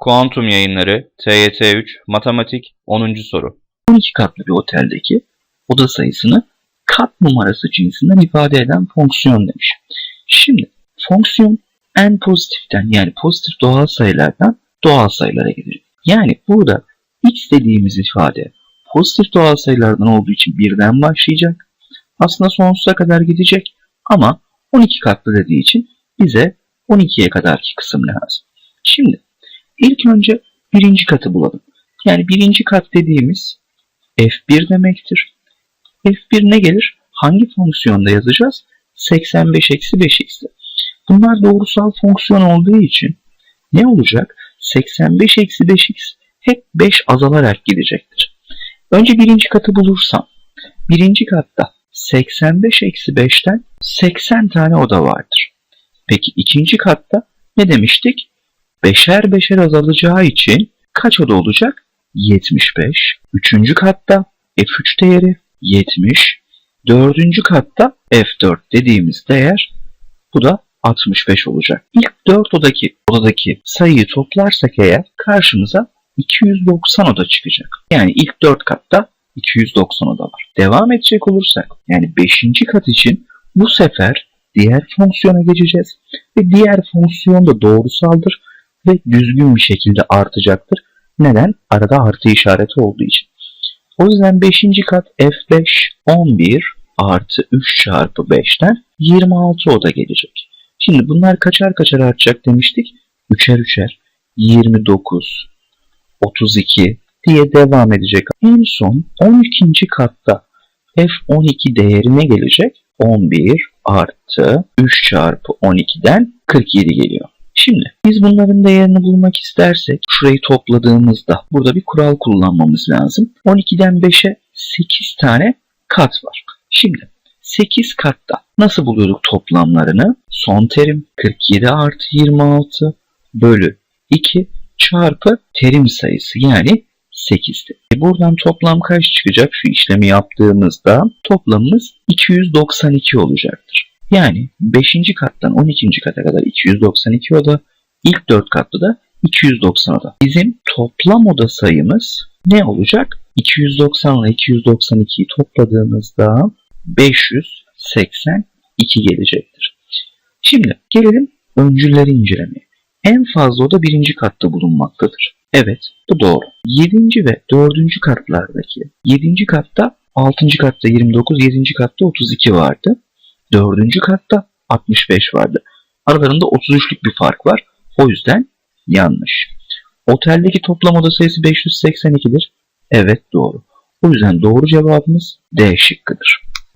Kuantum Yayınları TYT 3 Matematik 10. soru 12 katlı bir oteldeki oda sayısını kat numarası cinsinden ifade eden fonksiyon demiş. Şimdi fonksiyon en pozitiften yani pozitif doğal sayılardan doğal sayılara gelir. Yani burada x dediğimiz ifade pozitif doğal sayılardan olduğu için birden başlayacak. Aslında sonsuza kadar gidecek ama 12 katlı dediği için bize 12'ye kadarki kısım lazım. Şimdi ilk önce birinci katı bulalım. Yani birinci kat dediğimiz f1 demektir. f1 ne gelir? Hangi fonksiyonda yazacağız? 85 eksi 5x'te. Bunlar doğrusal fonksiyon olduğu için ne olacak? 85 eksi 5x hep 5 azalarak gidecektir. Önce birinci katı bulursam, birinci katta 85 eksi 5'ten 80 tane oda vardır. Peki ikinci katta ne demiştik? Beşer beşer azalacağı için kaç oda olacak? 75. Üçüncü katta F3 değeri 70. Dördüncü katta F4 dediğimiz değer bu da 65 olacak. İlk 4 odaki odadaki sayıyı toplarsak eğer karşımıza 290 oda çıkacak. Yani ilk 4 katta 290 oda var. Devam edecek olursak yani 5. kat için bu sefer diğer fonksiyona geçeceğiz. Ve diğer fonksiyon da doğrusaldır ve düzgün bir şekilde artacaktır. Neden? Arada artı işareti olduğu için. O yüzden 5. kat F5 11 artı 3 çarpı 5'ten 26 oda gelecek. Şimdi bunlar kaçar kaçar artacak demiştik. Üçer üçer 29, 32 diye devam edecek. En son 12. katta F12 değerine gelecek. 11 artı 3 çarpı 12'den 47 geliyor. Şimdi biz bunların değerini bulmak istersek şurayı topladığımızda burada bir kural kullanmamız lazım. 12'den 5'e 8 tane kat var. Şimdi 8 katta nasıl buluyorduk toplamlarını? Son terim 47 artı 26 bölü 2 çarpı terim sayısı yani 8'ti. E buradan toplam kaç çıkacak? Şu işlemi yaptığımızda toplamımız 292 olacaktır. Yani 5. kattan 12. kata kadar 292 oda, ilk 4 katlı da 290 oda. Bizim toplam oda sayımız ne olacak? 290 ile 292'yi topladığımızda 582 gelecektir. Şimdi gelelim öncülleri incelemeye. En fazla oda birinci katta bulunmaktadır. Evet, bu doğru. 7. ve 4. katlardaki 7. katta 6. katta 29, 7. katta 32 vardı. 4. katta 65 vardı. Aralarında 33'lük bir fark var. O yüzden yanlış. Oteldeki toplam oda sayısı 582'dir. Evet doğru. O yüzden doğru cevabımız D şıkkıdır.